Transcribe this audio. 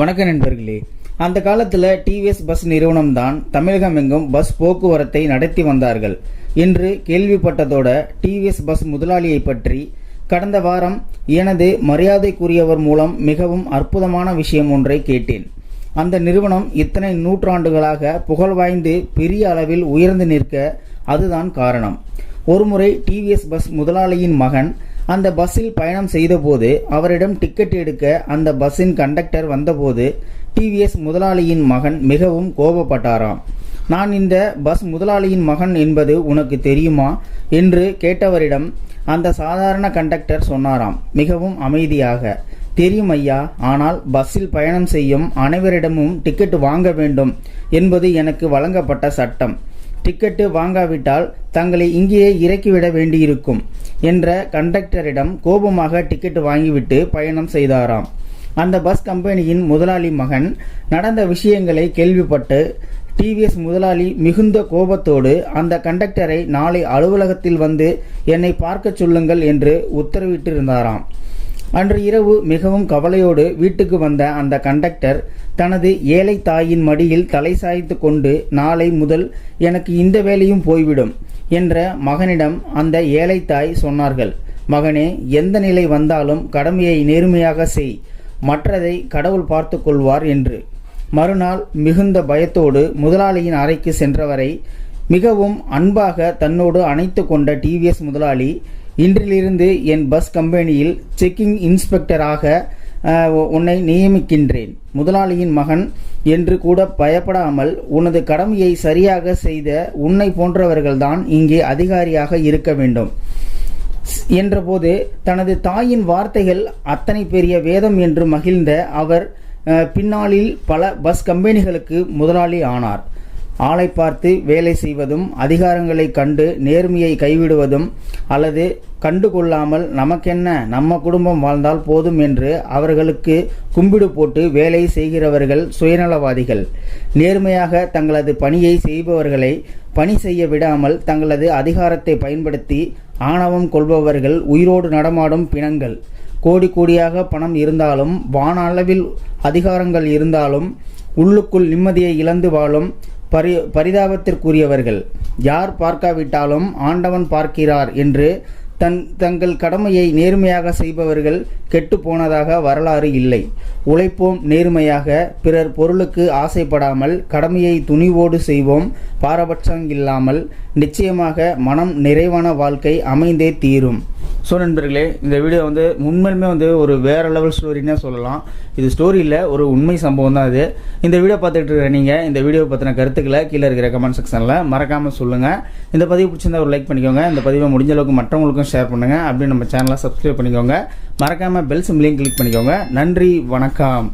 வணக்க நண்பர்களே அந்த காலத்தில் டிவிஎஸ் பஸ் நிறுவனம் தான் தமிழகம் எங்கும் பஸ் போக்குவரத்தை நடத்தி வந்தார்கள். என்று கேள்விப்பட்டதோட டிவிஎஸ் பஸ் முதலாளியை பற்றி கடந்த வாரம் எனது மரியாதைக்குரியவர் மூலம் மிகவும் அற்புதமான விஷயம் ஒன்றை கேட்டேன். அந்த நிறுவனம் இத்தனை நூற்றாண்டுகளாக புகழ் வாய்ந்து பெரிய அளவில் உயர்ந்து நிற்க அதுதான் காரணம். ஒருமுறை டிவிஎஸ் பஸ் முதலாளியின் மகன் அந்த பஸ்ஸில் பயணம் செய்தபோது அவரிடம் டிக்கெட் எடுக்க அந்த பஸ்ஸின் கண்டக்டர் வந்தபோது டிவிஎஸ் முதலாளியின் மகன் மிகவும் கோபப்பட்டாராம். நான் இந்த பஸ் முதலாளியின் மகன் என்பது உனக்கு தெரியுமா? என்று கேட்டவரிடம் அந்த சாதாரண கண்டக்டர் சொன்னாராம் மிகவும் அமைதியாக. தெரியும் ஐயா ஆனால் பஸ்ஸில் பயணம் செய்யும் அனைவரிடமும் டிக்கெட் வாங்க வேண்டும் என்பது எனக்கு வழங்கப்பட்ட சட்டம். டிக்கெட்டு வாங்காவிட்டால் தங்களை இங்கேயே இறக்கிவிட வேண்டியிருக்கும் என்ற கண்டக்டரிடம் கோபமாக டிக்கெட் வாங்கிவிட்டு பயணம் செய்தாராம். அந்த பஸ் கம்பெனியின் முதலாளி மகன் நடந்த விஷயங்களை கேள்விப்பட்டு டிவிஎஸ் முதலாளி மிகுந்த கோபத்தோடு அந்த கண்டக்டரை நாளை அலுவலகத்தில் வந்து என்னை பார்க்கச் சொல்லுங்கள் என்று உத்தரவிட்டிருந்தாராம். அன்று இரவு மிகவும் கவலையோடு வீட்டுக்கு வந்த அந்த கண்டக்டர் தனது ஏழை தாயின் மடியில் தலை சாய்த்து கொண்டு நாளை முதல் எனக்கு இந்த வேலையும் போய்விடும் என்ற மகனிடம் அந்த ஏழை தாய் சொன்னார்கள். மகனே எந்த நிலை வந்தாலும் கடமையை நேர்மையாக செய். மற்றதை கடவுள் பார்த்து கொள்வார் என்று. மறுநாள் மிகுந்த பயத்தோடு முதலாளியின் அறைக்கு சென்றவரை மிகவும் அன்பாக தன்னோடு அணைத்து கொண்ட டிவிஎஸ் முதலாளி இன்றிலிருந்து என் பஸ் கம்பெனியில் செக்கிங் இன்ஸ்பெக்டராக உன்னை நியமிக்கின்றேன். முதலாளியின் மகன் என்று கூட பயப்படாமல் உனது கடமையை சரியாக செய்த உன்னை போன்றவர்கள்தான் இங்கே அதிகாரியாக இருக்க வேண்டும். என்றபோது தனது தாயின் வார்த்தைகள் அத்தனை பெரிய வேதம் என்று மகிழ்ந்த அவர் பின்னாளில் பல பஸ் கம்பெனிகளுக்கு முதலாளி ஆனார். ஆளை பார்த்து வேலை செய்வதும் அதிகாரங்களை கண்டு நேர்மையை கைவிடுவதும் அல்லது கண்டு கொள்ளாமல் நமக்கென்ன நம்ம குடும்பம் வாழ்ந்தால் போதும் என்று அவர்களுக்கு கும்பிடு போட்டு வேலை செய்கிறவர்கள் சுயநலவாதிகள். நேர்மையாக தங்களது பணியை செய்பவர்களை பணி செய்ய விடாமல் தங்களது அதிகாரத்தை பயன்படுத்தி ஆணவம் கொள்பவர்கள் உயிரோடு நடமாடும் பிணங்கள். கோடி கோடியாக பணம் இருந்தாலும் வான அளவில் அதிகாரங்கள் இருந்தாலும் உள்ளுக்குள் நிம்மதியை இழந்து வாழும் பரி பரிதாபத்திற்குரியவர்கள். யார் பார்க்காவிட்டாலும் ஆண்டவன் பார்க்கிறார் என்று தன் தங்கள் கடமையை நேர்மையாக செய்பவர்கள் கெட்டு போனதாக வரலாறு இல்லை. உழைப்போம் நேர்மையாக பிறர் பொருளுக்கு ஆசைப்படாமல் கடமையை துணிவோடு செய்வோம் பாரபட்சம் இல்லாமல் நிச்சயமாக மனம் நிறைவான வாழ்க்கை அமைந்தே தீரும். ஸோ நண்பர்களே இந்த வீடியோ வந்து உண்மையுமே வந்து ஒரு வேற லெவல் ஸ்டோரின்னே சொல்லலாம். இது ஸ்டோரி இல்லை ஒரு உண்மை சம்பவம் தான் இது. இந்த வீடியோ பார்த்துட்டு இருக்கிற நீங்கள் இந்த வீடியோ பற்றின கருத்துக்களை கீழே இருக்கிற கமெண்ட் செக்ஷனில் மறக்காமல் சொல்லுங்கள் இந்த பதிவு பிடிச்சிருந்தா ஒரு லைக் பண்ணிக்கோங்க. இந்த பதிவை முடிஞ்ச அளவுக்கு மற்றவங்களுக்கும் ஷேர் பண்ணுங்கள் அப்படியே நம்ம சேனலை சப்ஸ்கிரைப் பண்ணிக்கோங்க. மறக்காமல் பெல் சிம்லையும் கிளிக் பண்ணிக்கோங்க. நன்றி வணக்கம்.